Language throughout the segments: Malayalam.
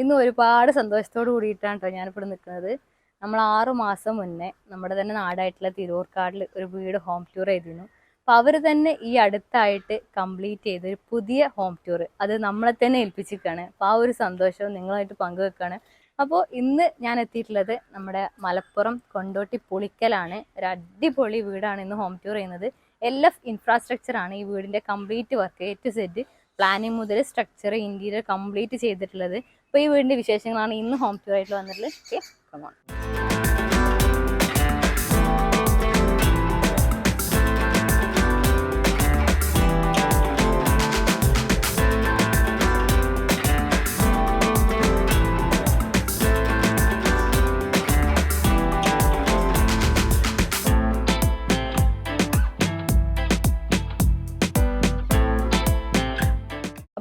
ഇന്ന് ഒരുപാട് സന്തോഷത്തോട് കൂടിയിട്ടാണ് കേട്ടോ ഞാനിപ്പോൾ നിൽക്കുന്നത്. നമ്മൾ ആറു മാസം മുന്നേ നമ്മുടെ തന്നെ നാടായിട്ടുള്ള തിരൂർക്കാടിൽ ഒരു വീട് ഹോം ടൂർ ചെയ്തിരുന്നു. അപ്പോൾ അവർ തന്നെ ഈ അടുത്തായിട്ട് കംപ്ലീറ്റ് ചെയ്ത ഒരു പുതിയ ഹോം ടൂർ അത് നമ്മളെ തന്നെ ഏൽപ്പിച്ചിരിക്കുകയാണ്. അപ്പോൾ ആ ഒരു സന്തോഷവും നിങ്ങളായിട്ട് പങ്കുവെക്കുകയാണ്. അപ്പോൾ ഇന്ന് ഞാൻ എത്തിയിട്ടുള്ളത് നമ്മുടെ മലപ്പുറം കൊണ്ടോട്ടി പുളിക്കലാണ്. ഒരു അടിപൊളി വീടാണ് ഇന്ന് ഹോം ടൂർ ചെയ്യുന്നത്. ഇൻഫ്രാസ്ട്രക്ചർ ആണ് ഈ വീടിന്റെ complete work A to Z planning മുതൽ സ്ട്രക്ചർ ഇന്റീരിയർ കംപ്ലീറ്റ് ചെയ്തിട്ടുള്ളത്. അപ്പോൾ ഈ വീടിന്റെ വിശേഷങ്ങളാണ് ഇന്ന് ഹോം ആയിട്ട് വന്നിട്ടുള്ളത്. ഓക്കെ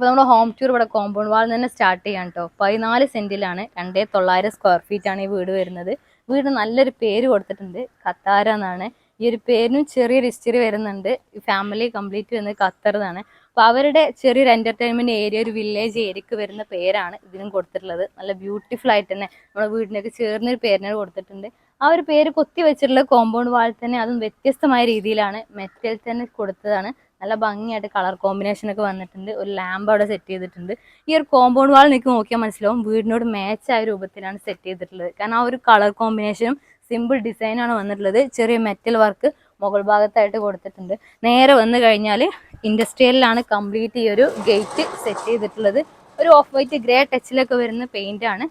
അപ്പോൾ നമ്മൾ ഹോം ടൂർ ഇവിടെ കോമ്പൗണ്ട് വാളിൽ തന്നെ സ്റ്റാർട്ട് ചെയ്യാം കേട്ടോ പതിനാല് സെന്റിലാണ് രണ്ടേ തൊള്ളായിരം സ്ക്വയർ ആണ് ഈ വീട് വരുന്നത്. വീട് നല്ലൊരു പേര് കൊടുത്തിട്ടുണ്ട്. ഖത്താര എന്നാണ്. ഈ ഒരു പേരിനും ചെറിയൊരു ഹിസ്റ്ററി വരുന്നുണ്ട്. ഫാമിലി കംപ്ലീറ്റ് വരുന്നത് ഖത്തർ എന്നാണ് അപ്പോൾ അവരുടെ ചെറിയൊരു എന്റർടൈൻമെന്റ് ഏരിയ ഒരു വില്ലേജ് ഏരിയക്ക് വരുന്ന പേരാണ് ഇതിനും കൊടുത്തിട്ടുള്ളത്. നല്ല ബ്യൂട്ടിഫുൾ ആയിട്ട് തന്നെ നമ്മുടെ വീടിനൊക്കെ ചേർന്നൊരു പേരിനെ കൊടുത്തിട്ടുണ്ട്. ആ ഒരു പേര് കൊത്തി വെച്ചിട്ടുള്ള കോമ്പൗണ്ട് വാൾ തന്നെ അതും വ്യത്യസ്തമായ രീതിയിലാണ് മെറ്റൽ തന്നെ കൊടുത്തതാണ്. നല്ല ഭംഗിയായിട്ട് കളർ കോമ്പിനേഷൻ ഒക്കെ വന്നിട്ടുണ്ട്. ഒരു ലാമ്പ് അവിടെ സെറ്റ് ചെയ്തിട്ടുണ്ട്. ഈ ഒരു കോമ്പൗണ്ട് വാൾ നിങ്ങൾക്ക് നോക്കിയാൽ മനസ്സിലാവും. വീടിനോട് മാച്ച് ആയ രൂപത്തിലാണ് സെറ്റ് ചെയ്തിട്ടുള്ളത്. കാരണം ആ ഒരു കളർ കോമ്പിനേഷനും സിമ്പിൾ ഡിസൈനാണ് വന്നിട്ടുള്ളത്. ചെറിയ മെറ്റൽ വർക്ക് മുകൾ ഭാഗത്തായിട്ട് കൊടുത്തിട്ടുണ്ട്. നേരെ വന്നു കഴിഞ്ഞാൽ ഇൻഡസ്ട്രിയലിലാണ് കംപ്ലീറ്റ് ഈ ഒരു ഗേറ്റ് സെറ്റ് ചെയ്തിട്ടുള്ളത്. ഒരു ഓഫ് വൈറ്റ് ഗ്രേ ടച്ചിലൊക്കെ വരുന്ന പെയിന്റ് ആണ്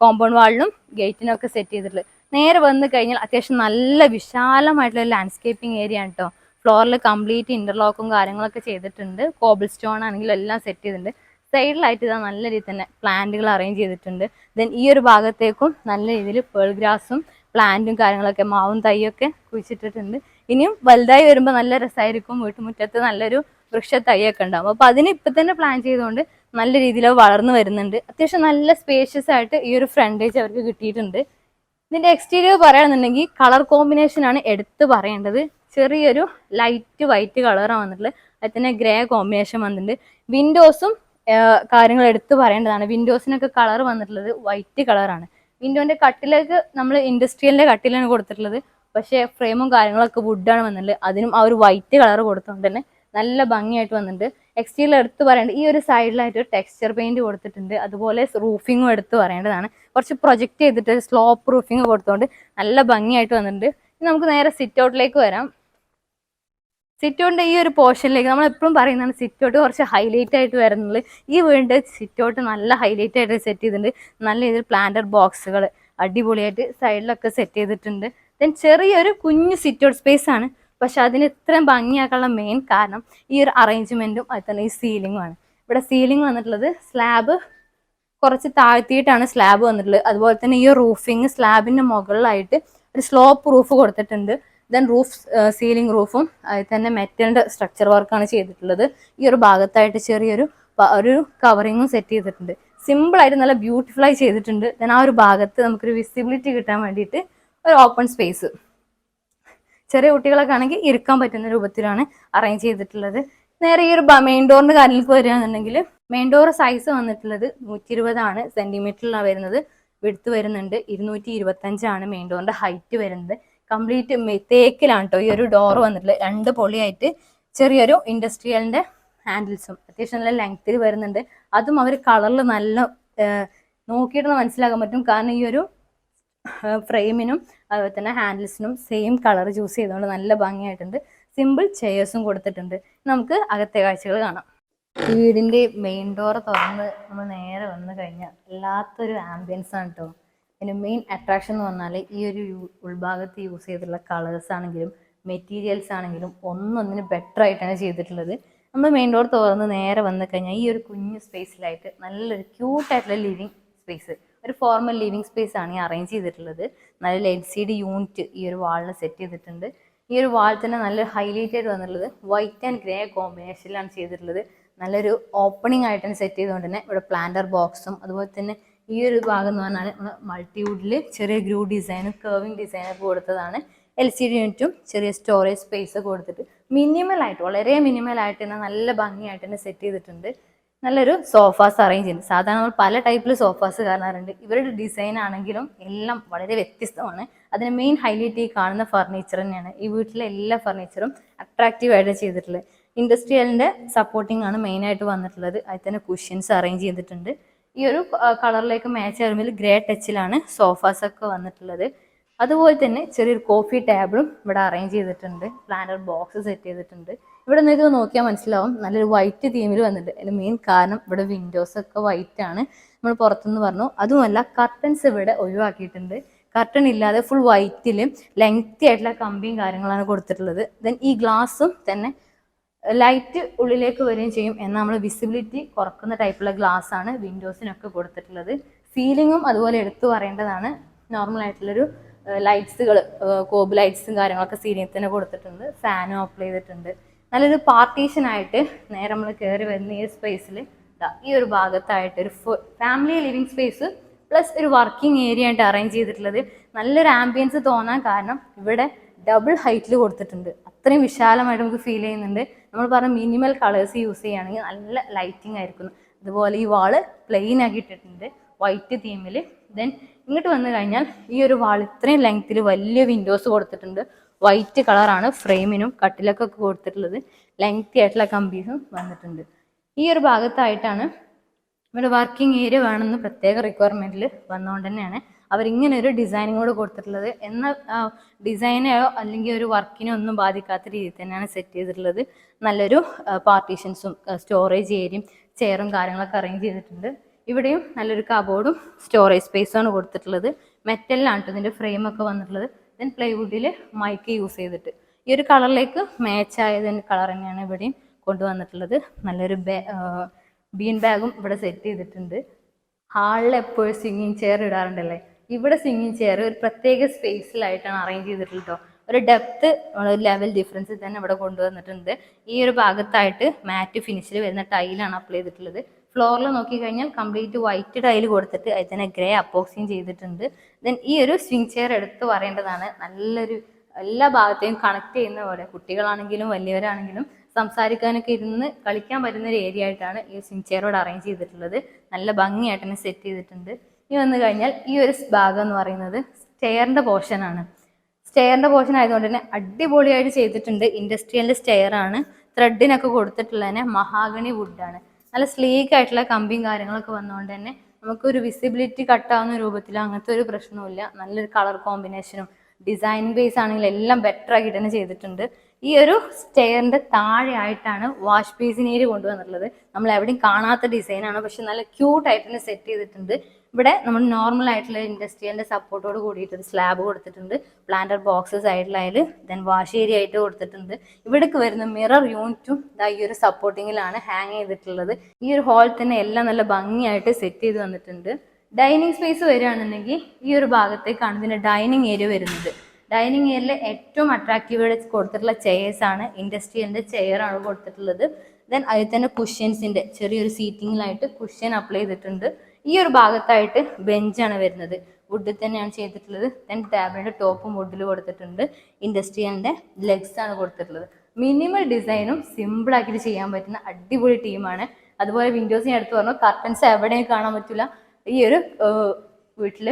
കോമ്പൗണ്ട് വാളിനും ഗേറ്റിനൊക്കെ സെറ്റ് ചെയ്തിട്ടുള്ളത്. നേരെ വന്നു കഴിഞ്ഞാൽ അത്യാവശ്യം നല്ല വിശാലമായിട്ടുള്ള ലാൻഡ്സ്കേപ്പിംഗ് ഏരിയ ആണ് കേട്ടോ ഫ്ലോറിൽ കംപ്ലീറ്റ് ഇന്റർലോക്കും കാര്യങ്ങളൊക്കെ ചെയ്തിട്ടുണ്ട്. കോബിൾ സ്റ്റോൺ ആണെങ്കിലും എല്ലാം സെറ്റ് ചെയ്തിട്ടുണ്ട്. സൈഡിലായിട്ട് ഇതാ നല്ല രീതിയിൽ തന്നെ പ്ലാന്റുകൾ അറേഞ്ച് ചെയ്തിട്ടുണ്ട്. ദെൻ ഈ ഒരു ഭാഗത്തേക്കും നല്ല രീതിയിൽ പേൾ ഗ്രാസും പ്ലാന്റും കാര്യങ്ങളൊക്കെ മാവും തൈയൊക്കെ കുഴിച്ചിട്ടിട്ടുണ്ട്. ഇനിയും വലുതായി വരുമ്പോൾ നല്ല രസമായിരിക്കും വീട്ടുമുറ്റത്ത് നല്ലൊരു വൃക്ഷ തൈയൊക്കെ ഉണ്ടാവും. അപ്പോൾ അതിന് ഇപ്പം തന്നെ പ്ലാൻ ചെയ്തുകൊണ്ട് നല്ല രീതിയിൽ വളർന്നു വരുന്നുണ്ട്. അത്യാവശ്യം നല്ല സ്പേഷ്യസ് ആയിട്ട് ഈ ഒരു ഫ്രണ്ടേജ് അവർക്ക് കിട്ടിയിട്ടുണ്ട്. ഇതിന്റെ എക്സ്റ്റീരിയർ പറയുകയാണെന്നുണ്ടെങ്കിൽ കളർ കോമ്പിനേഷനാണ് എടുത്ത് പറയേണ്ടത്. ചെറിയൊരു ലൈറ്റ് വൈറ്റ് കളറാണ് വന്നിട്ടുള്ളത്. അതിൽ തന്നെ ഗ്രേ കോമ്പിനേഷൻ വന്നിട്ടുണ്ട്. വിൻഡോസും കാര്യങ്ങൾ എടുത്തു പറയേണ്ടതാണ്. വിൻഡോസിനൊക്കെ കളർ വന്നിട്ടുള്ളത് വൈറ്റ് കളറാണ് വിൻഡോന്റെ കട്ടിലേക്ക് നമ്മൾ ഇൻഡസ്ട്രിയലിന്റെ കട്ടിലാണ് കൊടുത്തിട്ടുള്ളത്. പക്ഷേ ഫ്രെയിമും കാര്യങ്ങളൊക്കെ വുഡാണ് വന്നിട്ടുള്ളത്. അതിനും ആ ഒരു വൈറ്റ് കളർ കൊടുത്തുകൊണ്ട് തന്നെ നല്ല ഭംഗിയായിട്ട് വന്നിട്ടുണ്ട്. എക്സ്റ്റീരിയൽ എടുത്തു പറയേണ്ട ഈ ഒരു സൈഡിലായിട്ട് ഒരു ടെക്സ്ചർ പെയിന്റ് കൊടുത്തിട്ടുണ്ട്. അതുപോലെ റൂഫിങ്ങും എടുത്തു പറയേണ്ടതാണ്. കുറച്ച് പ്രൊജക്റ്റ് ചെയ്തിട്ട് സ്ലോപ്പ് റൂഫിങ് കൊടുത്തുകൊണ്ട് നല്ല ഭംഗിയായിട്ട് വന്നിട്ടുണ്ട്. നമുക്ക് നേരെ സിറ്റ് ഔട്ടിലേക്ക് വരാം. സിറ്റ് ഔട്ടിന്റെ ഈ ഒരു പോർഷനിലേക്ക് നമ്മൾ എപ്പോഴും പറയുന്നതാണ് സിറ്റൗട്ട് കുറച്ച് ഹൈലൈറ്റ് ആയിട്ട് വരുന്നത്. ഈ വീണ്ട് സിറ്റൗട്ട് നല്ല ഹൈലൈറ്റ് ആയിട്ട് സെറ്റ് ചെയ്തിട്ടുണ്ട്. നല്ല രീതിയിൽ പ്ലാന്റർ ബോക്സുകൾ അടിപൊളിയായിട്ട് സൈഡിലൊക്കെ സെറ്റ് ചെയ്തിട്ടുണ്ട്. ദെൻ ചെറിയൊരു കുഞ്ഞു സിറ്റൗട്ട് സ്പേസ് ആണ്. പക്ഷെ അതിന് ഇത്രയും ഭംഗിയാക്കാനുള്ള മെയിൻ കാരണം ഈ ഒരു അറേഞ്ച്മെന്റും അത് തന്നെ ഈ സീലിംഗും ആണ്. ഇവിടെ സീലിംഗ് വന്നിട്ടുള്ളത് സ്ലാബ് കുറച്ച് താഴ്ത്തിയിട്ടാണ് സ്ലാബ് വന്നിട്ടുള്ളത്. അതുപോലെ തന്നെ ഈ റൂഫിങ് സ്ലാബിന്റെ മുകളിലായിട്ട് ഒരു സ്ലോപ്പ് റൂഫ് കൊടുത്തിട്ടുണ്ട്. ദെൻ റൂഫ് സീലിംഗ് റൂഫും അതിൽ തന്നെ മെറ്റലിന്റെ സ്ട്രക്ചർ വർക്കാണ് ചെയ്തിട്ടുള്ളത്. ഈ ഒരു ഭാഗത്തായിട്ട് ചെറിയൊരു ഒരു കവറിങ്ങും സെറ്റ് ചെയ്തിട്ടുണ്ട്. സിമ്പിളായിട്ട് നല്ല ബ്യൂട്ടിഫുള്ളായി ചെയ്തിട്ടുണ്ട്. ദെൻ ആ ഒരു ഭാഗത്ത് നമുക്കൊരു വിസിബിലിറ്റി കിട്ടാൻ വേണ്ടിയിട്ട് ഒരു ഓപ്പൺ സ്പേസ് ചെറിയ കുട്ടികളൊക്കെ ആണെങ്കിൽ ഇരിക്കാൻ പറ്റുന്ന രൂപത്തിലാണ് അറേഞ്ച് ചെയ്തിട്ടുള്ളത്. നേരെ ഈ ഒരു മെയിൻ ഡോറിന്റെ കാര്യങ്ങൾക്ക് വരികയാണെന്നുണ്ടെങ്കിൽ മെയിൻ ഡോർ സൈസ് വന്നിട്ടുള്ളത് നൂറ്റി ഇരുപതാണ് സെന്റിമീറ്ററിലാണ് വരുന്നത്. വിടുത്ത് വരുന്നുണ്ട്. ഇരുന്നൂറ്റി ഇരുപത്തഞ്ചാണ് മെയിൻ ഡോറിന്റെ ഹൈറ്റ് വരുന്നത്. കംപ്ലീറ്റ് തേക്കിലാണ് കേട്ടോ ഈ ഒരു ഡോർ വന്നിട്ടുള്ളത് രണ്ട് പൊളിയായിട്ട് ചെറിയൊരു ഇൻഡസ്ട്രിയലിന്റെ ഹാൻഡിൽസും അത്യാവശ്യം നല്ല ലെങ്ത്തിൽ വരുന്നുണ്ട്. അതും അവർ കളറിൽ നല്ല നോക്കിയിട്ട് മനസ്സിലാക്കാൻ പറ്റും. കാരണം ഈ ഒരു ഫ്രെയിമിനും അതുപോലെ തന്നെ ഹാൻഡിൽസിനും സെയിം കളർ ചൂസ് ചെയ്തുകൊണ്ട് നല്ല ഭംഗിയായിട്ടുണ്ട്. സിമ്പിൾ ചെയേഴ്സും കൊടുത്തിട്ടുണ്ട്. നമുക്ക് അകത്തെ കാഴ്ചകൾ കാണാം. വീടിന്റെ മെയിൻ ഡോർ തുറന്ന് നമ്മൾ നേരെ വന്നു കഴിഞ്ഞാൽ വല്ലാത്തൊരു ആംബിയൻസ് ആണ് കേട്ടോ പിന്നെ മെയിൻ അട്രാക്ഷൻ എന്ന് പറഞ്ഞാൽ ഈ ഒരു ഉൾഭാഗത്ത് യൂസ് ചെയ്തിട്ടുള്ള കളേഴ്സ് ആണെങ്കിലും മെറ്റീരിയൽസ് ആണെങ്കിലും ഒന്നൊന്നിന് ബെറ്റർ ആയിട്ടാണ് ചെയ്തിട്ടുള്ളത്. നമ്മൾ മെയിൻ ഡോർ തുറന്ന് നേരെ വന്നു കഴിഞ്ഞാൽ ഈ ഒരു കുഞ്ഞ് സ്പേസിലായിട്ട് നല്ലൊരു ക്യൂട്ടായിട്ടുള്ള ലിവിങ് സ്പേസ് ഒരു ഫോർമൽ ലിവിങ് സ്പേസ് ആണ് ഈ അറേഞ്ച് ചെയ്തിട്ടുള്ളത്. നല്ല എൽ സി ഡി യൂണിറ്റ് ഈ ഒരു വാളിൽ സെറ്റ് ചെയ്തിട്ടുണ്ട്. ഈ ഒരു വാൾ തന്നെ നല്ല ഹൈലൈറ്റഡ് വന്നിട്ടുള്ളത്. വൈറ്റ് ആൻഡ് ഗ്രേ കോമ്പിനേഷനിലാണ് ചെയ്തിട്ടുള്ളത്. നല്ലൊരു ഓപ്പണിംഗ് ആയിട്ടാണ് സെറ്റ് ചെയ്തുകൊണ്ട് തന്നെ ഇവിടെ പ്ലാന്റർ ബോക്സും അതുപോലെ തന്നെ ഈ ഒരു ഭാഗം എന്ന് പറഞ്ഞാൽ നമ്മൾ മൾട്ടിവുഡിൽ ചെറിയ ഗ്രൂ ഡിസൈനും കർവിങ് ഡിസൈനൊക്കെ കൊടുത്തതാണ്. എൽ സി ഡി യൂണിറ്റും ചെറിയ സ്റ്റോറേജ് സ്പേസ് കൊടുത്തിട്ട് മിനിമലായിട്ട് വളരെ മിനിമലായിട്ട് തന്നെ നല്ല ഭംഗിയായിട്ട് തന്നെ സെറ്റ് ചെയ്തിട്ടുണ്ട്. നല്ലൊരു സോഫാസ് അറേഞ്ച് ചെയ്യുന്നത് സാധാരണ നമ്മൾ പല ടൈപ്പിൽ സോഫാസ് കാണാറുണ്ട്. ഇവരുടെ ഡിസൈൻ ആണെങ്കിലും എല്ലാം വളരെ വ്യത്യസ്തമാണ്. അതിന് മെയിൻ ഹൈലൈറ്റ് ഈ കാണുന്ന ഫർണിച്ചർ തന്നെയാണ്. ഈ വീട്ടിലെ എല്ലാ ഫർണിച്ചറും അട്രാക്റ്റീവ് ആയിട്ട് ചെയ്തിട്ടുള്ളത്. ഇൻഡസ്ട്രിയലിന്റെ സപ്പോർട്ടിംഗ് ആണ് മെയിനായിട്ട് വന്നിട്ടുള്ളത്. അതിൽ തന്നെ കുഷ്യൻസ് അറേഞ്ച് ചെയ്തിട്ടുണ്ട്. ഈ ഒരു കളറിലേക്ക് മാച്ച് ആകുമ്പോൾ ഗ്രേ ടച്ചിലാണ് സോഫാസ് ഒക്കെ വന്നിട്ടുള്ളത്. അതുപോലെ തന്നെ ചെറിയൊരു കോഫി ടേബിളും ഇവിടെ അറേഞ്ച് ചെയ്തിട്ടുണ്ട്. പ്ലാനർ ബോക്സ് സെറ്റ് ചെയ്തിട്ടുണ്ട്. ഇവിടെ നിങ്ങൾക്ക് നോക്കിയാൽ മനസ്സിലാവും നല്ലൊരു വൈറ്റ് തീമിൽ വന്നിട്ടുണ്ട്. അതിന്റെ മെയിൻ കാരണം ഇവിടെ വിൻഡോസ് ഒക്കെ വൈറ്റ് ആണ്. നമ്മൾ പുറത്തുനിന്ന് പറഞ്ഞു. അതുമല്ല കർട്ടൻസ് ഇവിടെ ഒഴിവാക്കിയിട്ടുണ്ട്. കർട്ടൺ ഇല്ലാതെ ഫുൾ വൈറ്റിൽ ലെങ്തി ആയിട്ടുള്ള കമ്പിയും കാര്യങ്ങളാണ് കൊടുത്തിട്ടുള്ളത്. ദെൻ ഈ ഗ്ലാസും തന്നെ ലൈറ്റ് ഉള്ളിലേക്ക് വരികയും ചെയ്യും. എന്നാൽ നമ്മൾ വിസിബിലിറ്റി കുറക്കുന്ന ടൈപ്പുള്ള ഗ്ലാസ് ആണ് വിൻഡോസിനൊക്കെ കൊടുത്തിട്ടുള്ളത്. സീലിങ്ങും അതുപോലെ എടുത്തു പറയേണ്ടതാണ്. നോർമൽ ആയിട്ടുള്ളൊരു ലൈറ്റ്സുകൾ കോബ് ലൈറ്റ്സും കാര്യങ്ങളൊക്കെ സീലിംഗ് തന്നെ കൊടുത്തിട്ടുണ്ട്. ഫാനും ഓഫ് ചെയ്തിട്ടുണ്ട്. നല്ലൊരു പാർട്ടീഷൻ ആയിട്ട് നേരെ നമ്മൾ കയറി വരുന്ന ഈ സ്പേസിൽ ഈ ഒരു ഭാഗത്തായിട്ട് ഒരു ഫാമിലി ലിവിങ് സ്പേസ് പ്ലസ് ഒരു വർക്കിംഗ് ഏരിയ ആയിട്ട് അറേഞ്ച് ചെയ്തിട്ടുള്ളത്. നല്ലൊരു ആംബിയൻസ് തോന്നാൻ കാരണം ഇവിടെ ഡബിൾ ഹൈറ്റിൽ കൊടുത്തിട്ടുണ്ട്. അത്രയും വിശാലമായിട്ട് നമുക്ക് ഫീൽ ചെയ്യുന്നുണ്ട്. നമ്മൾ പറഞ്ഞ മിനിമൽ കളേഴ്സ് യൂസ് ചെയ്യുകയാണെങ്കിൽ നല്ല ലൈറ്റിംഗ് ആയിരിക്കും അതുപോലെ ഈ വാൾ പ്ലെയിൻ ആക്കി ഇട്ടിട്ടുണ്ട് വൈറ്റ് തീമിൽ ദെൻ ഇങ്ങോട്ട് വന്നു കഴിഞ്ഞാൽ ഈ ഒരു വാൾ ഇത്രയും ലെങ്ത്തിൽ വലിയ വിൻഡോസ് കൊടുത്തിട്ടുണ്ട്. വൈറ്റ് കളറാണ് ഫ്രെയിമിനും കട്ടിലൊക്കെ കൊടുത്തിട്ടുള്ളത്. ലെങ്ത്തി ആയിട്ടുള്ള കമ്പീസും വന്നിട്ടുണ്ട്. ഈ ഒരു ഭാഗത്തായിട്ടാണ് ഇവിടെ വർക്കിംഗ് ഏരിയ വേണമെന്ന് പ്രത്യേക റിക്വയർമെന്റിൽ വന്നുകൊണ്ട് തന്നെയാണ്. അവരിങ്ങനെ ഒരു ഡിസൈനിങ്ങോട് കൊടുത്തിട്ടുള്ളത്. എന്ന ഡിസൈനെയോ അല്ലെങ്കിൽ ഒരു വർക്കിനെ ഒന്നും ബാധിക്കാത്ത രീതിയിൽ തന്നെയാണ് സെറ്റ് ചെയ്തിട്ടുള്ളത്. നല്ലൊരു പാർട്ടീഷൻസും സ്റ്റോറേജ് ഏരിയയും ചെയറും കാര്യങ്ങളൊക്കെ അറേഞ്ച് ചെയ്തിട്ടുണ്ട്. ഇവിടെയും നല്ലൊരു കബോർഡും സ്റ്റോറേജ് സ്പേസുമാണ് കൊടുത്തിട്ടുള്ളത്. മെറ്റലിലാണ് കേട്ടോ ഇതിന്റെ ഫ്രെയിമൊക്കെ വന്നിട്ടുള്ളത്. ദെൻ പ്ലൈവുഡിൽ മൈക്ക് യൂസ് ചെയ്തിട്ട്. ഈ ഒരു കളറിലേക്ക് മാച്ച് ആയതിന്റെ കളർ തന്നെയാണ് ഇവിടെയും കൊണ്ടുവന്നിട്ടുള്ളത്. നല്ലൊരു ബീൻ ബാഗും ഇവിടെ സെറ്റ് ചെയ്തിട്ടുണ്ട്. ഹാളിൽ എപ്പോഴും സിംഗിങ് ചെയർ ഇടാറുണ്ടല്ലേ? ഇവിടെ സിംഗിങ് ചെയർ ഒരു പ്രത്യേക സ്പേസിലായിട്ടാണ് അറേഞ്ച് ചെയ്തിട്ടുള്ളത് ട്ടോ. ഒരു ഡെപ്ത് ഒരു ലെവൽ ഡിഫറൻസ് തന്നെ ഇവിടെ കൊണ്ടുവന്നിട്ടുണ്ട്. ഈ ഒരു ഭാഗത്തായിട്ട് മാറ്റ് ഫിനിഷിൽ വരുന്ന ടൈലാണ് അപ്ലൈ ചെയ്തിട്ടുള്ളത്. ഫ്ലോറിൽ നോക്കിക്കഴിഞ്ഞാൽ കംപ്ലീറ്റ് വൈറ്റ് ടൈൽ കൊടുത്തിട്ട് അതിൽ തന്നെ ഗ്രേ അപ്പോക്സിങ് ചെയ്തിട്ടുണ്ട്. ദെൻ ഈ ഒരു സ്വിങ് ചെയർ എടുത്ത് പറയേണ്ടതാണ്. നല്ലൊരു എല്ലാ ഭാഗത്തെയും കണക്ട് ചെയ്യുന്ന പോലെ കുട്ടികളാണെങ്കിലും വലിയവരാണെങ്കിലും സംസാരിക്കാനൊക്കെ ഇരുന്ന് കളിക്കാൻ പറ്റുന്ന ഒരു ഏരിയ ആയിട്ടാണ് ഈ സ്വിങ് ചെയറോട് അറേഞ്ച് ചെയ്തിട്ടുള്ളത്. നല്ല ഭംഗിയായിട്ട് തന്നെ സെറ്റ് ചെയ്തിട്ടുണ്ട്. ഇനി വന്നു കഴിഞ്ഞാൽ ഈ ഒരു ഭാഗം എന്ന് പറയുന്നത് സ്റ്റെയറിന്റെ പോർഷൻ ആണ്. സ്റ്റെയറിന്റെ പോർഷൻ ആയതുകൊണ്ട് തന്നെ അടിപൊളിയായിട്ട് ചെയ്തിട്ടുണ്ട് ഇൻഡസ്ട്രിയലിന്റെ സ്റ്റെയർ ആണ്. ത്രെഡിനൊക്കെ കൊടുത്തിട്ടുള്ളതിനെ മഹാഗണി വുഡാണ് നല്ല സ്ലീക്ക് ആയിട്ടുള്ള കമ്പിയും കാര്യങ്ങളൊക്കെ വന്നുകൊണ്ട് തന്നെ നമുക്കൊരു വിസിബിലിറ്റി കട്ടാവുന്ന രൂപത്തിൽ അങ്ങനത്തെ ഒരു പ്രശ്നവും ഇല്ല നല്ലൊരു കളർ കോമ്പിനേഷനും ഡിസൈൻ ബേസ് ആണെങ്കിൽ എല്ലാം ബെറ്റർ ആക്കിയിട്ട് തന്നെ ചെയ്തിട്ടുണ്ട്. ഈ ഒരു സ്റ്റെയറിന്റെ താഴെയായിട്ടാണ് വാഷ് ബേസിനേര് കൊണ്ടുവന്നിട്ടുള്ളത്. നമ്മൾ എവിടെയും കാണാത്ത ഡിസൈനാണ് പക്ഷെ നല്ല ക്യൂട്ട് ആയിട്ട് തന്നെ സെറ്റ് ചെയ്തിട്ടുണ്ട്. ഇവിടെ നമ്മൾ നോർമൽ ആയിട്ടുള്ള ഇൻഡസ്ട്രിയലിന്റെ സപ്പോർട്ടോട് കൂടിയിട്ട് ഒരു സ്ലാബ് കൊടുത്തിട്ടുണ്ട്. പ്ലാന്റർ ബോക്സ് അതിൽ ദെൻ വാഷ് ഏരിയ ആയിട്ട് കൊടുത്തിട്ടുണ്ട്. ഇവിടേക്ക് വരുന്ന മിറർ യൂണിറ്റും ഇതാ ഈ ഒരു സപ്പോർട്ടിങ്ങിലാണ് ഹാങ് ചെയ്തിട്ടുള്ളത്. ഈ ഒരു ഹാൾ തന്നെ എല്ലാം നല്ല ഭംഗിയായിട്ട് സെറ്റ് ചെയ്ത് വന്നിട്ടുണ്ട്. ഡൈനിങ് സ്പേസ് വരികയാണെന്നുണ്ടെങ്കിൽ ഈ ഒരു ഭാഗത്തേക്കാണ് ഇതിന്റെ ഡൈനിങ് ഏരിയ വരുന്നത്. ഡൈനിങ് ഏരിയയിൽ ഏറ്റവും അട്രാക്റ്റീവ് കൊടുത്തിട്ടുള്ള ചെയേഴ്സ് ആണ്. ഇൻഡസ്ട്രിയലിന്റെ ചെയർ ആണ് കൊടുത്തിട്ടുള്ളത്. ദെൻ അതിൽ തന്നെ കുഷ്യൻസിന്റെ ചെറിയൊരു സീറ്റിങ്ങിലായിട്ട് കുഷ്യൻ അപ്ലൈ ചെയ്തിട്ടുണ്ട്. ഈ ഒരു ഭാഗത്തായിട്ട് ബെഞ്ചാണ് വരുന്നത്. വുഡിൽ തന്നെയാണ് ചെയ്തിട്ടുള്ളത്. ദെൻ ടേബിളിന്റെ ടോപ്പും വുഡിൽ കൊടുത്തിട്ടുണ്ട്. ഇൻഡസ്ട്രിയലിന്റെ ലെഗ്സ് ആണ് കൊടുത്തിട്ടുള്ളത്. മിനിമൽ ഡിസൈനും സിമ്പിൾ ആക്കിയിട്ട് ചെയ്യാൻ പറ്റുന്ന അടിപൊളി ടീമാണ് അതുപോലെ വിൻഡോസ് ഞാൻ എടുത്ത് പറഞ്ഞു കർട്ടൻസ് എവിടെയും കാണാൻ പറ്റില്ല ഈ ഒരു വീട്ടിൽ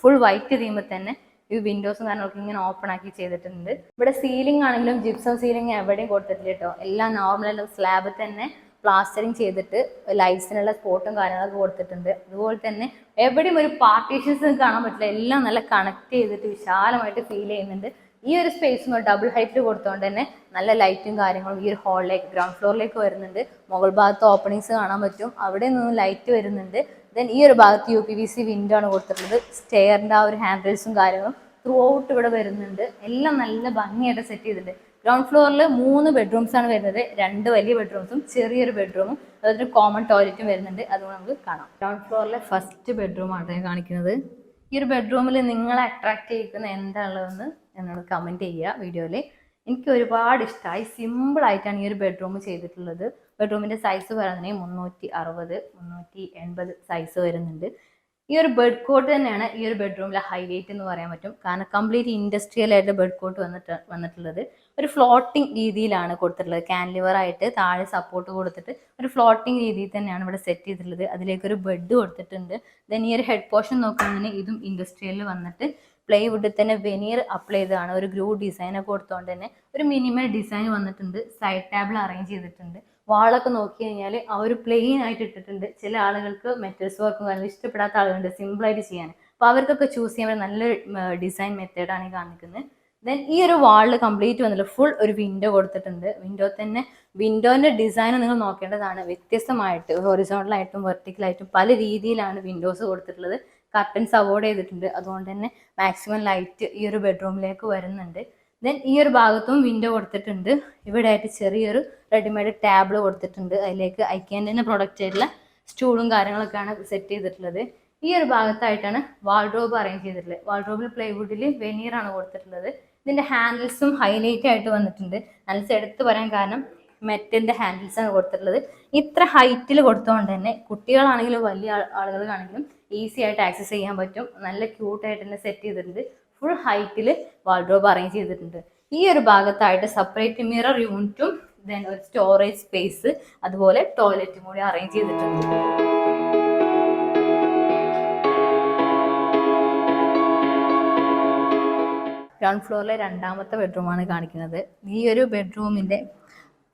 ഫുൾ വൈറ്റ് തീമിൽ തന്നെ ഈ വിൻഡോസും കാര്യങ്ങളൊക്കെ ഇങ്ങനെ ഓപ്പൺ ആക്കി ചെയ്തിട്ടുണ്ട്. ഇവിടെ സീലിംഗ് ആണെങ്കിലും ജിപ്സം സീലിംഗ് എവിടെയും കൊടുത്തിട്ടില്ല കേട്ടോ എല്ലാം നോർമൽ സ്ലാബ് തന്നെ പ്ലാസ്റ്ററിങ് ചെയ്തിട്ട് ലൈറ്റ്സിനുള്ള സ്പോട്ടും കാര്യങ്ങളൊക്കെ കൊടുത്തിട്ടുണ്ട്. അതുപോലെ തന്നെ എവിടെയും ഒരു പാർട്ടീഷൻസ് കാണാൻ പറ്റില്ല. എല്ലാം നല്ല കണക്ട് ചെയ്തിട്ട് വിശാലമായിട്ട് ഫീൽ ചെയ്യുന്നുണ്ട്. ഈ ഒരു സ്പേസ് ഡബിൾ ഹൈറ്റിൽ കൊടുത്തോണ്ട് തന്നെ നല്ല ലൈറ്റും കാര്യങ്ങളും ഈ ഒരു ഹാളിലേക്ക് ഗ്രൗണ്ട് ഫ്ലോറിലേക്ക് വരുന്നുണ്ട്. മുകൾ ഭാഗത്ത് ഓപ്പണിങ്സ് കാണാൻ പറ്റും. അവിടെ നിന്ന് ലൈറ്റ് വരുന്നുണ്ട്. ദെൻ ഈ ഒരു ഭാഗത്ത് U P V C window ആണ് കൊടുത്തിട്ടുള്ളത്. സ്റ്റെയറിന്റെ ആ ഒരു ഹാൻഡിൽസും കാര്യങ്ങളും ത്രൂ ഔട്ട് ഇവിടെ വരുന്നുണ്ട്. എല്ലാം നല്ല ഭംഗിയായിട്ട് സെറ്റ് ചെയ്തിട്ടുണ്ട്. ഗ്രൗണ്ട് ഫ്ലോറിൽ മൂന്ന് ബെഡ്റൂംസ് ആണ് വരുന്നത്. രണ്ട് വലിയ ബെഡ്റൂംസും ചെറിയൊരു ബെഡ്റൂമും അതൊരു കോമൺ ടോയ്ലറ്റും വരുന്നുണ്ട്. അതുകൊണ്ട് നമുക്ക് കാണാം. ഗ്രൗണ്ട് ഫ്ലോറിലെ ഫസ്റ്റ് ബെഡ്റൂം ആണ് കാണിക്കുന്നത്. ഈ ഒരു ബെഡ്റൂമിൽ നിങ്ങളെ അട്രാക്ട് ചെയ്യിക്കുന്ന എന്താണുള്ളതെന്ന് എന്നോട് കമന്റ് ചെയ്യുക വീഡിയോയിൽ എനിക്ക് ഒരുപാട് ഇഷ്ടമായി സിമ്പിളായിട്ടാണ് ഈ ഒരു ബെഡ്റൂം ചെയ്തിട്ടുള്ളത്. ബെഡ്റൂമിന്റെ സൈസ് പറയുന്നത് മുന്നൂറ്റി അറുപത് മുന്നൂറ്റി എൺപത് സൈസ് വരുന്നുണ്ട്. ഈ ഒരു ബെഡ് കോട്ട് തന്നെയാണ് ഈ ഒരു ബെഡ്റൂമിലെ ഹൈലൈറ്റ് എന്ന് പറയാൻ പറ്റും. കാരണം കംപ്ലീറ്റ് ഇൻഡസ്ട്രിയൽ ആയിട്ട് ബെഡ് കോട്ട് വന്നിട്ട് വന്നിട്ടുള്ളത്. ഒരു ഫ്ലോട്ടിംഗ് രീതിയിലാണ് കൊടുത്തിട്ടുള്ളത്. കാൻലിവർ ആയിട്ട് താഴെ സപ്പോർട്ട് കൊടുത്തിട്ട് ഒരു ഫ്ലോട്ടിംഗ് രീതിയിൽ തന്നെയാണ് ഇവിടെ സെറ്റ് ചെയ്തിട്ടുള്ളത്. അതിലേക്ക് ഒരു ബെഡ് കൊടുത്തിട്ടുണ്ട്. ദെൻ ഈ ഒരു ഹെഡ് പോർഷൻ നോക്കുകയാണെങ്കിൽ ഇതും ഇൻഡസ്ട്രിയലിൽ വന്നിട്ട് പ്ലൈവുഡിൽ തന്നെ വെനീർ അപ്ലൈ ചെയ്തതാണ്. ഒരു ഗ്രൂ ഡിസൈൻ ഒക്കെ കൊടുത്തുകൊണ്ട് തന്നെ ഒരു മിനിമൽ ഡിസൈൻ വന്നിട്ടുണ്ട്. സൈഡ് ടേബിൾ അറേഞ്ച് ചെയ്തിട്ടുണ്ട്. വാളൊക്കെ നോക്കി കഴിഞ്ഞാൽ ആ ഒരു പ്ലെയിൻ ആയിട്ട് ഇട്ടിട്ടുണ്ട്. ചില ആളുകൾക്ക് മെറ്റൽസ് വർക്കും കാര്യങ്ങൾ ഇഷ്ടപ്പെടാത്ത ആളുകളുണ്ട് സിമ്പിളായിട്ട് ചെയ്യാൻ. അപ്പോൾ അവർക്കൊക്കെ ചൂസ് ചെയ്യാൻ നല്ല ഡിസൈൻ മെത്തേഡാണ് ഈ കാണിക്കുന്നത്. ദെൻ ഈ ഒരു വാളിൽ കംപ്ലീറ്റ് വന്നില്ല. ഫുൾ ഒരു വിൻഡോ കൊടുത്തിട്ടുണ്ട്. വിൻഡോ തന്നെ വിൻഡോന്റെ ഡിസൈൻ നിങ്ങൾ നോക്കേണ്ടതാണ്. വ്യത്യസ്തമായിട്ട് ഹൊറിസോണ്ടലായിട്ടും വെർട്ടിക്കലായിട്ടും പല രീതിയിലാണ് വിൻഡോസ് കൊടുത്തിട്ടുള്ളത്. കർട്ടൻസ് അവോയ്ഡ് ചെയ്തിട്ടുണ്ട്. അതുകൊണ്ട് തന്നെ മാക്സിമം ലൈറ്റ് ഈ ഒരു ബെഡ്റൂമിലേക്ക് വരുന്നുണ്ട്. ദെൻ ഈ ഒരു ഭാഗത്തും വിൻഡോ കൊടുത്തിട്ടുണ്ട്. ഇവിടെ ആയിട്ട് ചെറിയൊരു റെഡിമെയ്ഡ് ടാബിൾ കൊടുത്തിട്ടുണ്ട്. അതിലേക്ക് ഐക്യാന്റെ പ്രൊഡക്റ്റ് ആയിട്ടുള്ള സ്റ്റൂളും കാര്യങ്ങളൊക്കെയാണ് സെറ്റ് ചെയ്തിട്ടുള്ളത്. ഈ ഒരു ഭാഗത്തായിട്ടാണ് വാൾഡ്രോബ് അറേഞ്ച് ചെയ്തിട്ടുള്ളത്. വാൾഡ്രോബിൽ പ്ലൈവുഡിൽ വെനീറാണ് കൊടുത്തിട്ടുള്ളത്. ഇതിന്റെ ഹാൻഡിൽസും ഹൈലൈറ്റ് ആയിട്ട് വന്നിട്ടുണ്ട്. ഹാൻഡിൽസ് എടുത്തു പറയാൻ കാരണം ഹാൻഡിൽസ് ആണ് കൊടുത്തിട്ടുള്ളത്. ഇത്ര ഹൈറ്റിൽ കൊടുത്തുകൊണ്ട് തന്നെ കുട്ടികളാണെങ്കിലും വലിയ ആളുകൾക്കാണെങ്കിലും ഈസി ആയിട്ട് ആക്സസ് ചെയ്യാൻ പറ്റും. നല്ല ക്യൂട്ടായിട്ട് തന്നെ സെറ്റ് ചെയ്തിട്ടുണ്ട്. ഫുൾ ഹൈറ്റിൽ വാൾഡ്രോബ് അറേഞ്ച് ചെയ്തിട്ടുണ്ട്. ഈ ഒരു ഭാഗത്തായിട്ട് സെപ്പറേറ്റ് മിറർ യൂണിറ്റും ദെൻ ഒരു സ്റ്റോറേജ് സ്പേസ് അതുപോലെ ടോയ്ലറ്റും കൂടി അറേഞ്ച് ചെയ്തിട്ടുണ്ട്. ഗ്രൗണ്ട് ഫ്ലോറിലെ രണ്ടാമത്തെ ബെഡ്റൂമാണ് കാണിക്കുന്നത്. ഈ ഒരു ബെഡ്റൂമിന്റെ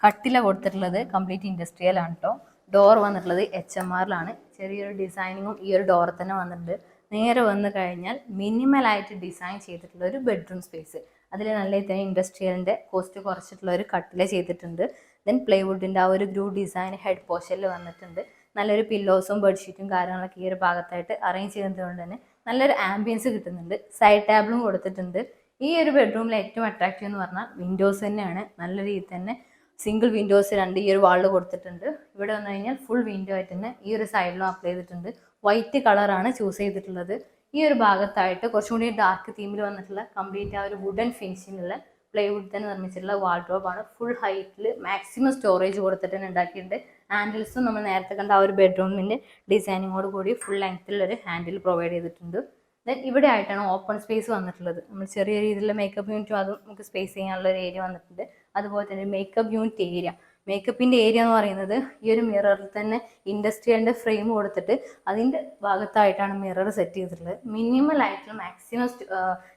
കട്ടില കൊടുത്തിട്ടുള്ളത് കംപ്ലീറ്റ് ഇൻഡസ്ട്രിയൽ ആണ് കേട്ടോ ഡോർ വന്നിട്ടുള്ളത് എച്ച് എം ആറിലാണ് ചെറിയൊരു ഡിസൈനിങ്ങും ഈ ഒരു ഡോർ തന്നെ വന്നിട്ടുണ്ട്. നേരെ വന്നു കഴിഞ്ഞാൽ മിനിമലായിട്ട് ഡിസൈൻ ചെയ്തിട്ടുള്ള ഒരു ബെഡ്റൂം സ്പേസ് അതിൽ നല്ല തന്നെ ഇൻഡസ്ട്രിയലിന്റെ കോസ്റ്റ് കുറച്ചിട്ടുള്ള ഒരു കട്ടില ചെയ്തിട്ടുണ്ട്. ദെൻ പ്ലൈവുഡിന്റെ ആ ഒരു ഗ്രൂ ഡിസൈൻ ഹെഡ് പോഷനിൽ വന്നിട്ടുണ്ട്. നല്ലൊരു പില്ലോസും ബെഡ്ഷീറ്റും കാര്യങ്ങളൊക്കെ ഈ ഒരു ഭാഗത്തായിട്ട് അറേഞ്ച് ചെയ്യുന്നതുകൊണ്ട് തന്നെ നല്ലൊരു ആംബിയൻസ് കിട്ടുന്നുണ്ട്. സൈഡ് ടേബിളും കൊടുത്തിട്ടുണ്ട്. ഈ ഒരു ബെഡ്റൂമിൽ ഏറ്റവും അട്രാക്റ്റീവ് എന്ന് പറഞ്ഞാൽ വിൻഡോസ് തന്നെയാണ്. നല്ല രീതിയിൽ തന്നെ സിംഗിൾ വിൻഡോസ് രണ്ട് ഈ ഒരു വാളിൽ കൊടുത്തിട്ടുണ്ട്. ഇവിടെ വന്നു കഴിഞ്ഞാൽ ഫുൾ വിൻഡോ ആയിട്ട് തന്നെ ഈ ഒരു സൈഡിലും അപ്ലൈ ചെയ്തിട്ടുണ്ട്. വൈറ്റ് കളറാണ് ചൂസ് ചെയ്തിട്ടുള്ളത്. ഈ ഒരു ഭാഗത്തായിട്ട് കുറച്ചും കൂടി ഡാർക്ക് തീമിൽ വന്നിട്ടുള്ള കംപ്ലീറ്റ് ആ ഒരു വുഡൻ ഫിനിഷിങ്ങുള്ള പ്ലൈവുഡ് തന്നെ നിർമ്മിച്ചിട്ടുള്ള വാൾഡ്രോബ് ആണ്. ഫുൾ ഹൈറ്റിൽ മാക്സിമം സ്റ്റോറേജ് കൊടുത്തിട്ട് തന്നെ ഉണ്ടാക്കിയിട്ടുണ്ട്. ഹാൻഡിൽസും നമ്മൾ നേരത്തെ കണ്ട ആ ഒരു ബെഡ്റൂമിന്റെ ഡിസൈനിങ്ങോട് കൂടി ഫുൾ ലെങ്ത്തിലൊരു ഹാൻഡിൽ പ്രൊവൈഡ് ചെയ്തിട്ടുണ്ട്. ദെൻ ഇവിടെ ആയിട്ടാണ് ഓപ്പൺ സ്പേസ് വന്നിട്ടുള്ളത്. നമ്മൾ ചെറിയ രീതിയിലുള്ള മേക്കപ്പ് യൂണിറ്റും അതും നമുക്ക് സ്പേസ് ചെയ്യാനുള്ള ഒരു ഏരിയ വന്നിട്ടുണ്ട്. അതുപോലെ തന്നെ മേക്കപ്പ് യൂണിറ്റ് ഏരിയ മേക്കപ്പിന്റെ ഏരിയ എന്ന് പറയുന്നത് ഈ ഒരു മിററിൽ തന്നെ ഇൻഡസ്ട്രിയലിന്റെ ഫ്രെയിം കൊടുത്തിട്ട് അതിന്റെ ഭാഗത്തായിട്ടാണ് മിറർ സെറ്റ് ചെയ്തിട്ടുള്ളത്. മിനിമം ആയിട്ടുള്ള മാക്സിമം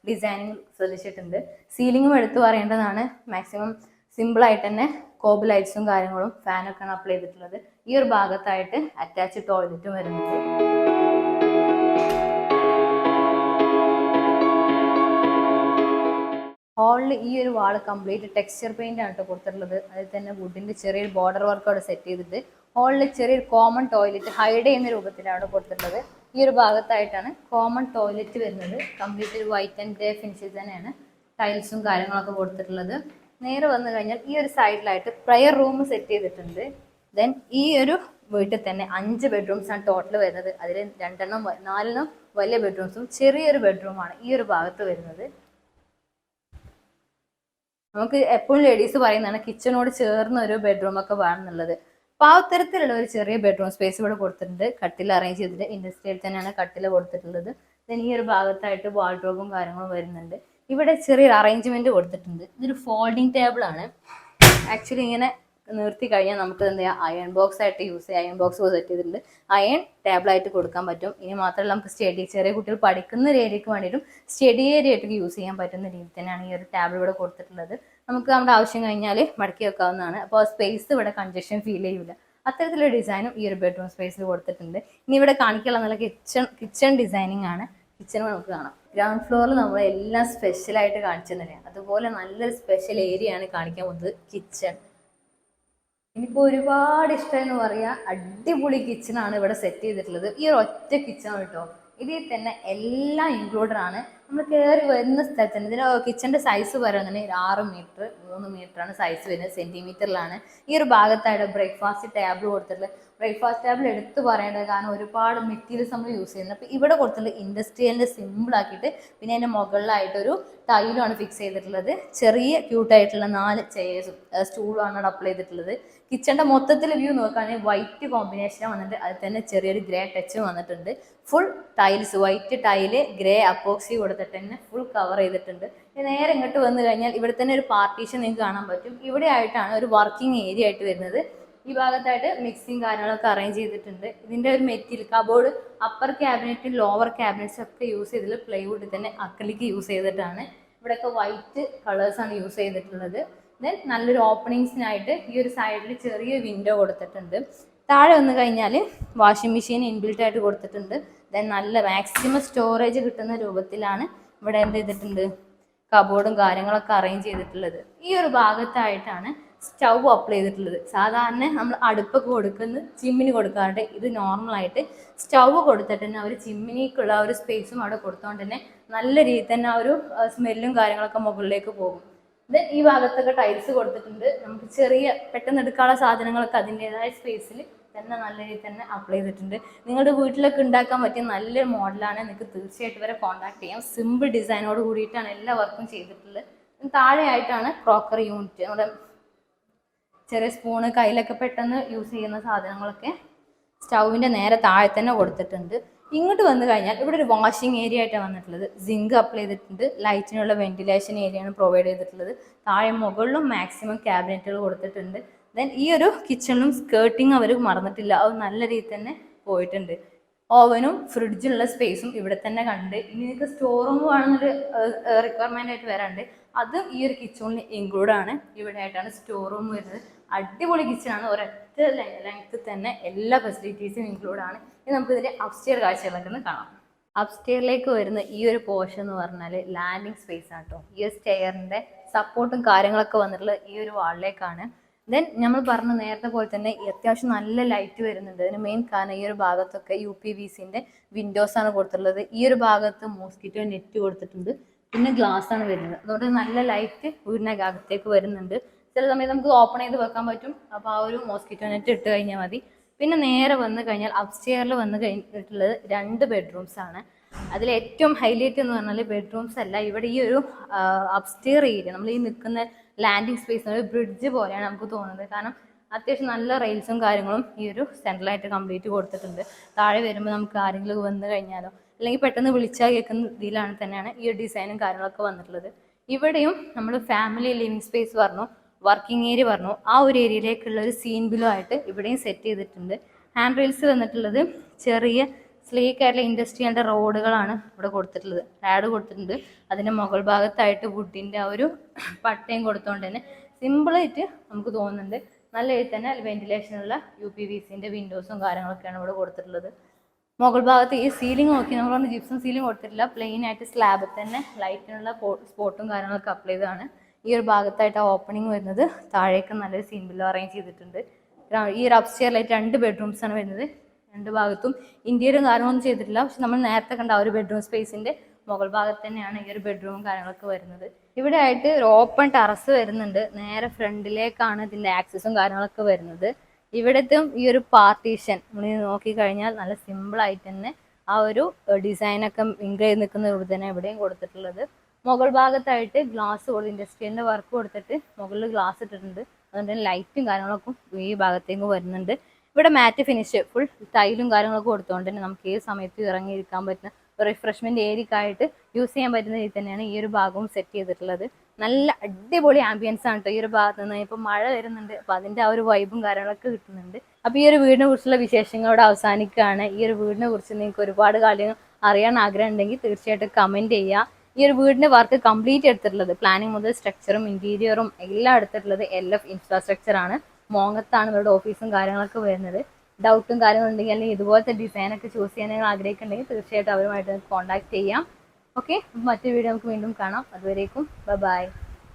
ഡിസൈനിങ് ശ്രദ്ധിച്ചിട്ടുണ്ട്. സീലിങ്ങും എടുത്തു പറയേണ്ടതാണ്. മാക്സിമം സിമ്പിളായിട്ട് തന്നെ കോബ് ലൈറ്റ്സും കാര്യങ്ങളും ഫാനൊക്കെയാണ് അപ്ലൈ ചെയ്തിട്ടുള്ളത്. ഈ ഒരു ഭാഗത്തായിട്ട് അറ്റാച്ച് ടോയ്ലറ്റും വരുന്നുണ്ട്. ഹാളിൽ ഈ ഒരു വാൾ കംപ്ലീറ്റ് ടെക്സ്ചർ പെയിന്റ് ആണ് കൊടുത്തിട്ടുള്ളത്. അതിൽ തന്നെ വുഡിന്റെ ചെറിയൊരു ബോർഡർ വർക്ക് അവിടെ സെറ്റ് ചെയ്തിട്ട് ഹാളിൽ ചെറിയൊരു കോമൺ ടോയ്ലറ്റ് ഹൈഡ് ചെയ്യുന്ന രൂപത്തിലാണ് കൊടുത്തിട്ടുള്ളത്. ഈ ഒരു ഭാഗത്തായിട്ടാണ് കോമൺ ടോയ്ലറ്റ് വരുന്നത്. കംപ്ലീറ്റ് ഒരു വൈറ്റ് ആൻഡ് ഗ്രേ ഫിനിഷിൽ തന്നെയാണ് ടൈൽസും കാര്യങ്ങളൊക്കെ കൊടുത്തിട്ടുള്ളത്. നേരെ വന്നു കഴിഞ്ഞാൽ ഈ ഒരു സൈഡിലായിട്ട് പ്രയർ റൂം സെറ്റ് ചെയ്തിട്ടുണ്ട്. ദെൻ ഈ ഒരു വീട്ടിൽ തന്നെ അഞ്ച് ബെഡ്റൂംസ് ആണ് ടോട്ടൽ വരുന്നത്. അതിൽ രണ്ടെണ്ണം നാലെണ്ണം വലിയ ബെഡ്റൂംസും ചെറിയൊരു ബെഡ്റൂമാണ് ഈ ഒരു ഭാഗത്ത് വരുന്നത്. നമുക്ക് എപ്പോഴും ലേഡീസ് പറയുന്നതാണ് കിച്ചണോട് ചേർന്ന ഒരു ബെഡ്റൂം ഒക്കെ വേണമെന്നുള്ളത് അപ്പോൾ ആ തരത്തിലുള്ള ഒരു ചെറിയ ബെഡ്റൂം സ്പേസ് ഇവിടെ കൊടുത്തിട്ടുണ്ട്. കട്ടിൽ അറേഞ്ച് ചെയ്തിട്ട് ഇൻഡസ്ട്രിയിൽ തന്നെയാണ് കട്ടിൽ കൊടുത്തിട്ടുള്ളത്. ദെൻ ഈ ഒരു ഭാഗത്തായിട്ട് വാൾഡ്രോബും കാര്യങ്ങളും വരുന്നുണ്ട്. ഇവിടെ ചെറിയൊരു അറേഞ്ച്മെന്റ് കൊടുത്തിട്ടുണ്ട്. ഇതൊരു ഫോൾഡിങ് ആണ്. ആക്ച്വലി ഇങ്ങനെ നിർത്തി കഴിഞ്ഞാൽ നമുക്ക് എന്ത് ചെയ്യാം? അയൺ ബോക്സ് ആയിട്ട് യൂസ് ചെയ്യാം. അയൺ ബോക്സ് സെറ്റ് ചെയ്തിട്ടുണ്ട്. അയൺ ടേബിളായിട്ട് കൊടുക്കാൻ പറ്റും. ഇനി മാത്രമല്ല നമുക്ക് സ്റ്റഡി ചെറിയ കുട്ടികൾ പഠിക്കുന്ന ഏരിയക്ക് വേണ്ടിയിട്ടും സ്റ്റഡി ഏരിയ ആയിട്ട് യൂസ് ചെയ്യാൻ പറ്റുന്ന രീതി തന്നെയാണ് ഈ ഒരു ടേബിൾ ഇവിടെ കൊടുത്തിട്ടുള്ളത്. നമുക്ക് നമ്മുടെ ആവശ്യം കഴിഞ്ഞാൽ മടക്കി വെക്കാവുന്നതാണ്. അപ്പോൾ സ്പേസ് ഇവിടെ കൺജഷൻ ഫീൽ ചെയ്യില്ല അത്തരത്തിലുള്ള ഡിസൈനും ഈ ഒരു ബെഡ്റൂം സ്പേസിൽ കൊടുത്തിട്ടുണ്ട്. ഇനി ഇവിടെ കാണിക്കാനുള്ള നല്ല കിച്ചൺ കിച്ചൺ ഡിസൈനിങ് ആണ്. കിച്ചൺ നമുക്ക് കാണാം. ഗ്രൗണ്ട് ഫ്ലോറിൽ നമ്മൾ എല്ലാം സ്പെഷ്യലായിട്ട് കാണിച്ചു തന്നെയാണ് അതുപോലെ നല്ലൊരു സ്പെഷ്യൽ ഏരിയ ആണ് കാണിക്കാൻ പോകുന്നത് കിച്ചൺ എനിക്ക് ഒരുപാട് ഇഷ്ടം എന്ന് പറയാ അടിപൊളി കിച്ചണാണ് ഇവിടെ സെറ്റ് ചെയ്തിട്ടുള്ളത്. ഈ ഒരു ഒറ്റ കിച്ചൺ കേട്ടോ ഇതിൽ തന്നെ എല്ലാം ഇൻക്ലൂഡഡ് ആണ്. നമ്മൾ കയറി വരുന്ന സ്ഥലത്ത് തന്നെ ഇതിന്റെ കിച്ചന്റെ സൈസ് പറയുന്നത് ആറ് മീറ്റർ മൂന്ന് ആണ് സൈസ് വരുന്നത്. സെന്റിമീറ്ററിലാണ് ഈ ഒരു ഭാഗത്തായിട്ട് ബ്രേക്ക്ഫാസ്റ്റ് ടാബിൾ കൊടുത്തിട്ടുള്ളത്. ബ്രേക്ക്ഫാസ്റ്റ് ടാബിൾ എടുത്ത് പറയേണ്ടത് കാരണം ഒരുപാട് മെറ്റീരിയൽസ് നമ്മൾ യൂസ് ചെയ്യുന്നത് അപ്പോൾ ഇവിടെ കൊടുത്തിട്ടുള്ള ഇൻഡസ്ട്രിയലിന്റെ സിമ്പിളാക്കിയിട്ട് പിന്നെ അതിന്റെ മുകളിലായിട്ടൊരു ടൈലുമാണ് ഫിക്സ് ചെയ്തിട്ടുള്ളത്. ചെറിയ ക്യൂട്ടായിട്ടുള്ള നാല് ചെയേഴ്സും സ്റ്റൂളുമാണ് അവിടെ അപ്ലൈ ചെയ്തിട്ടുള്ളത്. കിച്ചണിന്റെ മൊത്തത്തിൽ വ്യൂ നോക്കുകയാണെങ്കിൽ വൈറ്റ് കോമ്പിനേഷനാണ് വന്നിട്ട് അതിൽ തന്നെ ചെറിയൊരു ഗ്രേ ടച്ചും വന്നിട്ടുണ്ട്. Full tiles white tile grey epoxy കൊടുത്ത് കൊടുത്തിട്ട് തന്നെ ഫുൾ കവർ ചെയ്തിട്ടുണ്ട്. നേരെ ഇങ്ങോട്ട് വന്നു കഴിഞ്ഞാൽ ഇവിടെ തന്നെ ഒരു പാർട്ടീഷൻ നിങ്ങൾക്ക് കാണാൻ പറ്റും. ഇവിടെ ആയിട്ടാണ് ഒരു വർക്കിംഗ് ഏരിയ ആയിട്ട് വരുന്നത്. ഈ ഭാഗത്തായിട്ട് മിക്സിങ് കാര്യങ്ങളൊക്കെ അറേഞ്ച് ചെയ്തിട്ടുണ്ട്. ഇതിന്റെ ഒരു മെറ്റീരിയൽ കബോർഡ് അപ്പർ ക്യാബിനറ്റും ലോവർ ക്യാബിനറ്റ്സും ഒക്കെ യൂസ് ചെയ്തത് പ്ലൈവുഡ് തന്നെ അക്ലിക്ക് യൂസ് ചെയ്തിട്ടാണ്. ഇവിടെയൊക്കെ വൈറ്റ് കളേഴ്സാണ് യൂസ് ചെയ്തിട്ടുള്ളത്. ദെൻ നല്ലൊരു ഓപ്പണിങ്സിനായിട്ട് ഈ ഒരു സൈഡിൽ ചെറിയ വിൻഡോ കൊടുത്തിട്ടുണ്ട്. താഴെ വന്നു കഴിഞ്ഞാൽ വാഷിംഗ് മെഷീൻ ഇൻബിൽറ്റ് ആയിട്ട് കൊടുത്തിട്ടുണ്ട്. ദെൻ നല്ല മാക്സിമം സ്റ്റോറേജ് കിട്ടുന്ന രൂപത്തിലാണ് ഇവിടെ എന്ത് ചെയ്തിട്ടുണ്ട്? കബോർഡും കാര്യങ്ങളൊക്കെ അറേഞ്ച് ചെയ്തിട്ടുള്ളത്. ഈ ഒരു ഭാഗത്തായിട്ടാണ് സ്റ്റൗ അപ്ലൈ ചെയ്തിട്ടുള്ളത്. സാധാരണ നമ്മൾ അടുപ്പൊക്കെ കൊടുക്കുന്ന ചിമ്മിനി കൊടുക്കാറുണ്ട്. ഇത് നോർമലായിട്ട് സ്റ്റൗ കൊടുത്തിട്ട് തന്നെ ഒരു ചിമ്മിനിക്കുള്ള ഒരു സ്പേസും അവിടെ കൊടുത്തോണ്ട് തന്നെ നല്ല രീതിയിൽ തന്നെ ആ ഒരു സ്മെല്ലും കാര്യങ്ങളൊക്കെ മുകളിലേക്ക് പോകും. ദെൻ ഈ ഭാഗത്തൊക്കെ ടൈൽസ് കൊടുത്തിട്ടുണ്ട്. നമുക്ക് ചെറിയ പെട്ടെന്ന് എടുക്കാനുള്ള സാധനങ്ങളൊക്കെ അതിന്റെതായ സ്പേസിൽ തന്നെ നല്ല രീതിയിൽ തന്നെ അപ്ലൈ ചെയ്തിട്ടുണ്ട്. നിങ്ങളുടെ വീട്ടിലൊക്കെ ഉണ്ടാക്കാൻ പറ്റിയ നല്ലൊരു മോഡലാണ് നിങ്ങൾക്ക് തീർച്ചയായിട്ടും വരെ കോൺടാക്ട് ചെയ്യാം. സിമ്പിൾ ഡിസൈനോട് കൂടിയിട്ടാണ് എല്ലാ വർക്കും ചെയ്തിട്ടുള്ളത്. താഴെയായിട്ടാണ് ക്രോക്കറി യൂണിറ്റ് നമ്മുടെ ചെറിയ സ്പൂണ് കയ്യിലൊക്കെ പെട്ടെന്ന് യൂസ് ചെയ്യുന്ന സാധനങ്ങളൊക്കെ സ്റ്റൗവിന്റെ നേരെ താഴെ തന്നെ കൊടുത്തിട്ടുണ്ട്. ഇങ്ങോട്ട് വന്നു കഴിഞ്ഞാൽ ഇവിടെ ഒരു വാഷിംഗ് ഏരിയ ആയിട്ടാണ് വന്നിട്ടുള്ളത്. സിങ്ക് അപ്ലൈ ചെയ്തിട്ടുണ്ട്. ലൈറ്റിനുള്ള വെന്റിലേഷൻ ഏരിയയാണ് പ്രൊവൈഡ് ചെയ്തിട്ടുള്ളത്. താഴെ മുകളിലും മാക്സിമം ക്യാബിനറ്റുകൾ കൊടുത്തിട്ടുണ്ട്. ദെൻ ഈ ഒരു കിച്ചണിലും സ്കേർട്ടിങ് അവർ മറന്നിട്ടില്ല. അത് നല്ല രീതിയിൽ തന്നെ പോയിട്ടുണ്ട്. ഓവനും ഫ്രിഡ്ജിലുള്ള സ്പേസും ഇവിടെ തന്നെ കണ്ട്. ഇനി നിങ്ങൾക്ക് സ്റ്റോർ റൂം വേണമെന്നൊരു റിക്വയർമെന്റ് ആയിട്ട് വരാണ്ട് അതും ഈ ഒരു കിച്ചണിൽ ഇൻക്ലൂഡ് ആണ്. ഇവിടെ ആയിട്ടാണ് സ്റ്റോർ റൂം വരുന്നത്. അടിപൊളി കിച്ചണാണ് ഒരൊറ്റ ലെങ്ത്തിൽ തന്നെ എല്ലാ ഫെസിലിറ്റീസും ഇൻക്ലൂഡ് ആണ്. ഇനി നമുക്ക് ഇതിന്റെ അപ്സ്റ്റെയർ കാഴ്ചകളൊക്കെ ഒന്ന് കാണാം. അപ്സ്റ്റെയറിലേക്ക് വരുന്ന ഈ ഒരു പോർഷൻ എന്ന് പറഞ്ഞാൽ ലാൻഡിങ് സ്പേസ് ആണ് കേട്ടോ ഈ ഒരു സ്റ്റെയറിന്റെ സപ്പോർട്ടും കാര്യങ്ങളൊക്കെ വന്നിട്ടുള്ള ഈ ഒരു വാളിലേക്കാണ് ദെൻ നമ്മൾ പറഞ്ഞ നേരത്തെ പോലെ തന്നെ അത്യാവശ്യം നല്ല ലൈറ്റ് വരുന്നുണ്ട്. അതിന് മെയിൻ കാരണം ഈ ഒരു ഭാഗത്തൊക്കെ യു പി വി സിന്റെ വിൻഡോസ് ആണ് കൊടുത്തിട്ടുള്ളത്. ഈ ഒരു ഭാഗത്ത് മോസ്കിറ്റോ നെറ്റ് കൊടുത്തിട്ടുണ്ട്. പിന്നെ ഗ്ലാസ് ആണ് വരുന്നത്. അതുകൊണ്ട് നല്ല ലൈറ്റ് വീടിന്റെ അകത്തേക്ക് വരുന്നുണ്ട്. ചില സമയത്ത് നമുക്ക് ഓപ്പൺ ചെയ്ത് വെക്കാൻ പറ്റും. അപ്പോൾ ആ ഒരു മോസ്കിറ്റോ നെറ്റ് ഇട്ട് കഴിഞ്ഞാൽ മതി. പിന്നെ നേരെ വന്ന് കഴിഞ്ഞാൽ അപ്സ്റ്റെയറിൽ വന്ന് കഴിഞ്ഞിട്ടുള്ളത് രണ്ട് ബെഡ്റൂംസ് ആണ്. അതിൽ ഏറ്റവും ഹൈലൈറ്റ് എന്ന് പറഞ്ഞാൽ ബെഡ്റൂംസ് അല്ല. ഇവിടെ ഈ ഒരു അപ്സ്റ്റെയർ ഏരിയ നമ്മൾ ഈ നിൽക്കുന്ന ലാൻഡിങ് സ്പേസ് ഒരു ബ്രിഡ്ജ് പോലെയാണ് നമുക്ക് തോന്നുന്നത്. കാരണം അത്യാവശ്യം നല്ല റെയിൽസും കാര്യങ്ങളും ഈ ഒരു സെൻട്രലായിട്ട് കംപ്ലീറ്റ് കൊടുത്തിട്ടുണ്ട്. താഴെ വരുമ്പോൾ നമുക്ക് ആരെങ്കിലും വന്നു കഴിഞ്ഞാലോ അല്ലെങ്കിൽ പെട്ടെന്ന് വിളിച്ചാൽ കേൾക്കുന്ന രീതിയിലാണ് തന്നെയാണ് ഈ ഒരു ഡിസൈനും കാര്യങ്ങളൊക്കെ വന്നിട്ടുള്ളത്. ഇവിടെയും നമ്മൾ ഫാമിലി ലിവിങ് സ്പേസ് പറഞ്ഞു വർക്കിംഗ് ഏരിയ പറഞ്ഞു ആ ഒരു ഏരിയയിലേക്കുള്ള ഒരു സീൻ ബിലോ ആയിട്ട് ഇവിടെയും സെറ്റ് ചെയ്തിട്ടുണ്ട്. ഹാൻഡ് റെയിൽസ് വന്നിട്ടുള്ളത് ചെറിയ സ്ലീക്ക് ആയിട്ടുള്ള ഇൻഡസ്ട്രിയലിന്റെ റോഡുകളാണ് ഇവിടെ കൊടുത്തിട്ടുള്ളത്. ലാഡ് കൊടുത്തിട്ടുണ്ട്. അതിന്റെ മുകൾ ഭാഗത്തായിട്ട് വുഡിന്റെ ആ ഒരു പട്ടയും കൊടുത്തുകൊണ്ട് തന്നെ സിമ്പിളായിട്ട് നമുക്ക് തോന്നുന്നുണ്ട്. നല്ല രീതിയിൽ തന്നെ വെന്റിലേഷനുള്ള യു പി വി സിന്റെ വിൻഡോസും കാര്യങ്ങളൊക്കെയാണ് ഇവിടെ കൊടുത്തിട്ടുള്ളത്. മുകൾ ഭാഗത്ത് ഈ സീലിംഗ് നോക്കി നമ്മൾ പറഞ്ഞ ജിപ്സം സീലിംഗ് കൊടുത്തിട്ടില്ല. പ്ലെയിൻ ആയിട്ട് സ്ലാബിൽ തന്നെ ലൈറ്റിനുള്ള സ്പോട്ടും കാര്യങ്ങളൊക്കെ അപ്ലൈ ചെയ്തതാണ്. ഈ ഒരു ഭാഗത്തായിട്ട് ആ ഓപ്പണിംഗ് വരുന്നത്. താഴേക്ക് നല്ലൊരു സീൻ അറേഞ്ച് ചെയ്തിട്ടുണ്ട്. ഈ ഒരു അപ്സ്റ്റെയറിലായിട്ട് രണ്ട് ബെഡ്റൂംസ് ആണ് വരുന്നത്. രണ്ട് ഭാഗത്തും ഇന്ത്യയിലും കാര്യങ്ങളൊന്നും ചെയ്തിട്ടില്ല. പക്ഷെ നമ്മൾ നേരത്തെ കണ്ട ആ ഒരു ബെഡ്റൂം സ്പേസിന്റെ മുകൾ ഭാഗത്ത് തന്നെയാണ് ഈ ഒരു ബെഡ്റൂമും കാര്യങ്ങളൊക്കെ വരുന്നത്. ഇവിടെ ആയിട്ട് ഒരു ഓപ്പൺ ടെറസ് വരുന്നുണ്ട്. നേരെ ഫ്രണ്ടിലേക്കാണ് ഇതിന്റെ ആക്സസും കാര്യങ്ങളൊക്കെ വരുന്നത്. ഇവിടത്തും ഈ ഒരു പാർട്ടീഷൻ നമ്മൾ നോക്കി കഴിഞ്ഞാൽ നല്ല സിമ്പിൾ ആയിട്ട് തന്നെ ആ ഒരു ഡിസൈനൊക്കെ ഇങ്ക് ചെയ്ത് നിൽക്കുന്ന രൂപത്തിൽ തന്നെ ഇവിടെയും കൊടുത്തിട്ടുള്ളത്. മുകൾ ഭാഗത്തായിട്ട് ഗ്ലാസ് കൊടുത്ത് ഇൻഡസ്ട്രിയലിന്റെ വർക്ക് കൊടുത്തിട്ട് മുകളിൽ ഗ്ലാസ് ഇട്ടിട്ടുണ്ട്. അതുകൊണ്ട് തന്നെ ലൈറ്റും കാര്യങ്ങളൊക്കെ ഈ ഭാഗത്തേക്ക് വരുന്നുണ്ട്. ഇവിടെ മാറ്റ് ഫിനിഷ് ഫുൾ ടൈലും കാര്യങ്ങളൊക്കെ കൊടുത്തുകൊണ്ട് തന്നെ നമുക്ക് ഏത് സമയത്ത് ഇറങ്ങിയിരിക്കാൻ പറ്റുന്ന റിഫ്രഷ്മെന്റ് ഏരിയക്കായിട്ട് യൂസ് ചെയ്യാൻ പറ്റുന്ന രീതി തന്നെയാണ് ഈ ഒരു ഭാഗവും സെറ്റ് ചെയ്തിട്ടുള്ളത്. നല്ല അടിപൊളി ആംബിയൻസ് ആണ് കേട്ടോ ഈ ഒരു ഭാഗത്ത് നിന്ന്. ഇപ്പൊ മഴ വരുന്നുണ്ട് അപ്പൊ അതിന്റെ ആ ഒരു വൈബും കാര്യങ്ങളൊക്കെ കിട്ടുന്നുണ്ട്. അപ്പൊ ഈ ഒരു വീടിനെ കുറിച്ചുള്ള വിശേഷങ്ങളോട് അവസാനിക്കുകയാണ്. ഈ ഒരു വീടിനെ കുറിച്ച് നിങ്ങൾക്ക് ഒരുപാട് കാര്യങ്ങൾ അറിയാൻ ആഗ്രഹം ഉണ്ടെങ്കിൽ തീർച്ചയായിട്ടും കമന്റ് ചെയ്യുക. ഈ ഒരു വീടിന്റെ വർക്ക് കംപ്ലീറ്റ് എടുത്തിട്ടുള്ളത് പ്ലാനിങ് മുതൽ സ്ട്രക്ചറും ഇന്റീരിയറും എല്ലാം എടുത്തിട്ടുള്ളത് എൽ എഫ് ഇൻഫ്രാസ്ട്രക്ചർ ആണ്. മോങ്ങത്താണ് ഇവരുടെ ഓഫീസും കാര്യങ്ങളൊക്കെ വരുന്നത്. ഡൗട്ടും കാര്യങ്ങളും ഉണ്ടെങ്കിൽ അല്ലെങ്കിൽ ഇതുപോലത്തെ ഡിസൈനൊക്കെ ചൂസ് ചെയ്യാൻ നിങ്ങൾ ആഗ്രഹിക്കുന്നുണ്ടെങ്കിൽ തീർച്ചയായിട്ടും അവരുമായിട്ട് കോൺടാക്ട് ചെയ്യാം. ഓക്കെ മറ്റൊരു വീഡിയോ നമുക്ക് വീണ്ടും കാണാം. അതുവരേക്കും ബൈ